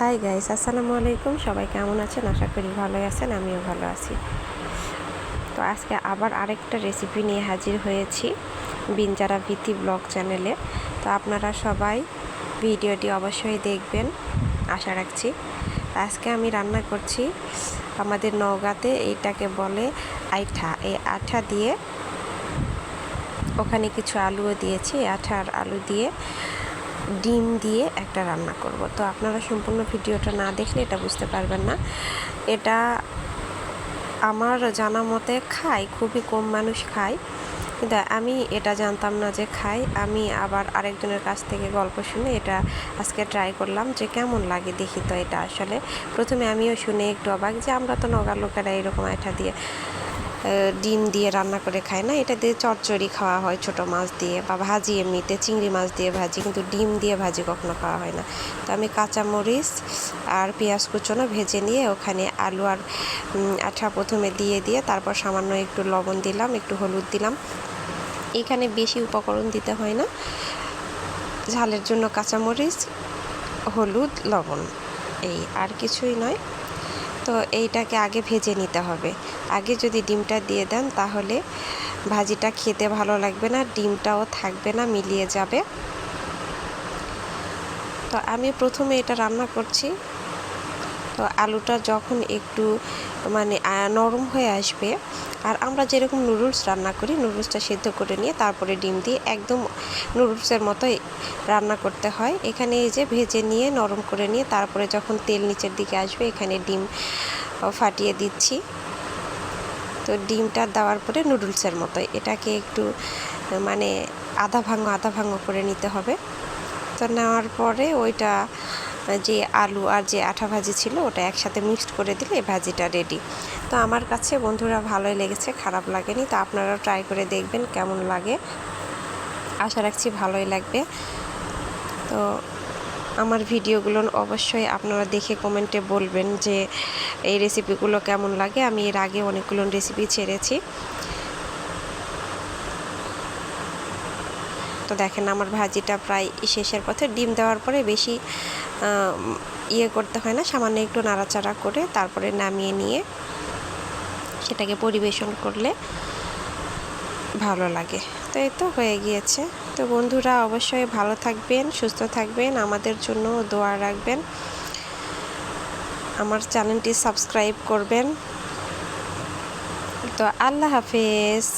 Hi guys আসসালামু আলাইকুম সবাই কেমন আছেন? আশা করি ভালো আছেন, আমিও ভালো আছি। তো আজকে আবার আরেকটা রেসিপি নিয়ে হাজির হয়েছি বিনজারা ভীতি ব্লগ চ্যানেলে। তো আপনারা সবাই ভিডিওটি অবশ্যই দেখবেন, আশা রাখছি। আজকে আমি রান্না করছি আমাদের নওগাঁতে এইটাকে বলে আইঠা। এই আঠা দিয়ে ওখানে কিছু আলুও দিয়েছি। আঠা আর আলু দিয়ে ডিম দিয়ে একটা রান্না করব। তো আপনারা সম্পূর্ণ ভিডিওটা না দেখলে এটা বুঝতে পারবেন না। এটা আমার জানা মতে খায়, খুবই কম মানুষ খায়। কিন্তু আমি এটা জানতাম না যে খাই আমি আবার আরেকজনের কাছ থেকে গল্প শুনে এটা আজকে ট্রাই করলাম যে কেমন লাগে দেখি তো এটা আসলে। প্রথমে আমিও শুনে একটু অবাক যে আমরা তো নগা লোকেরা এরকম আঠা দিয়ে ডিম দিয়ে রান্না করে খায় না, এটা দিয়ে চচ্চড়ি খাওয়া হয় ছোট মাছ দিয়ে বা ভাজি এমনিতে, চিংড়ি মাছ দিয়ে ভাজি, কিন্তু ডিম দিয়ে ভাজি কখনো খাওয়া হয় না। তো আমি কাঁচামরিচ আর পেঁয়াজ কুচনো ভেজে নিয়ে ওখানে আলু আর আঠা প্রথমে দিয়ে দিয়ে তারপর সামান্য একটু লবণ দিলাম, একটু হলুদ দিলাম। এখানে বেশি উপকরণ দিতে হয় না। ঝালের জন্য কাঁচামরিচ, হলুদ, লবণ, এই আর কিছুই নয়। তো এইটাকে আগে ভেজে নিতে হবে। আগে যদি ডিমটা দিয়ে দেন তাহলে ভাজিটা খেতে ভালো লাগবে না, ডিমটাও থাকবে না, মিলিয়ে যাবে। তো আমি প্রথমে এটা রান্না করছি। তো আলুটা যখন একটু মানে নরম হয়ে আসবে, আর আমরা যেরকম নুডলস রান্না করি নুডলসটা সিদ্ধ করে নিয়ে তারপরে ডিম দিয়ে একদম নুডলসের মতোই রান্না করতে হয়। এখানে এই যে ভেজে নিয়ে, নরম করে নিয়ে তারপরে যখন তেল নিচের দিকে আসবে, এখানে ডিম ফাটিয়ে দিচ্ছি। তো ডিমটা দেওয়ার পরে নুডলসের মতো এটাকে একটু মানে আধা ভাঙো আধা ভাঙো করে নিতে হবে। তো নেওয়ার পরে ওইটা যে আলু আর যে আঠা ভাজি ছিল, ওটা একসাথে মিক্সড করে দিলে ভাজিটা রেডি তো আমার কাছে বন্ধুরা ভালোই লেগেছে, খারাপ লাগেনি। তো আপনারাও ট্রাই করে দেখবেন কেমন লাগে। আশা রাখছি ভালোই লাগবে। তো আমার ভিডিওগুলো অবশ্যই আপনারা দেখে কমেন্টে বলবেন যে এই রেসিপিগুলো কেমন লাগে। আমি এর আগে অনেকগুলো রেসিপি ছেড়েছি। তো দেখেন আমার ভাজিটা প্রায় শেষের পথে। ডিম দেওয়ার পরে বেশি ইয়ে করতে হয় না, সামান্য একটু নাড়াচাড়া করে তারপরে নামিয়ে নিয়ে সেটাকে পরিবেশন করলে ভালো লাগে। তো এই তো হয়ে গিয়েছে। তো বন্ধুরা অবশ্যই ভালো থাকবেন, সুস্থ থাকবেন, আমাদের জন্য দোয়া রাখবেন। আমার চ্যানেলটি সাবস্ক্রাইব করবেন। তো আল্লাহ হাফেজ।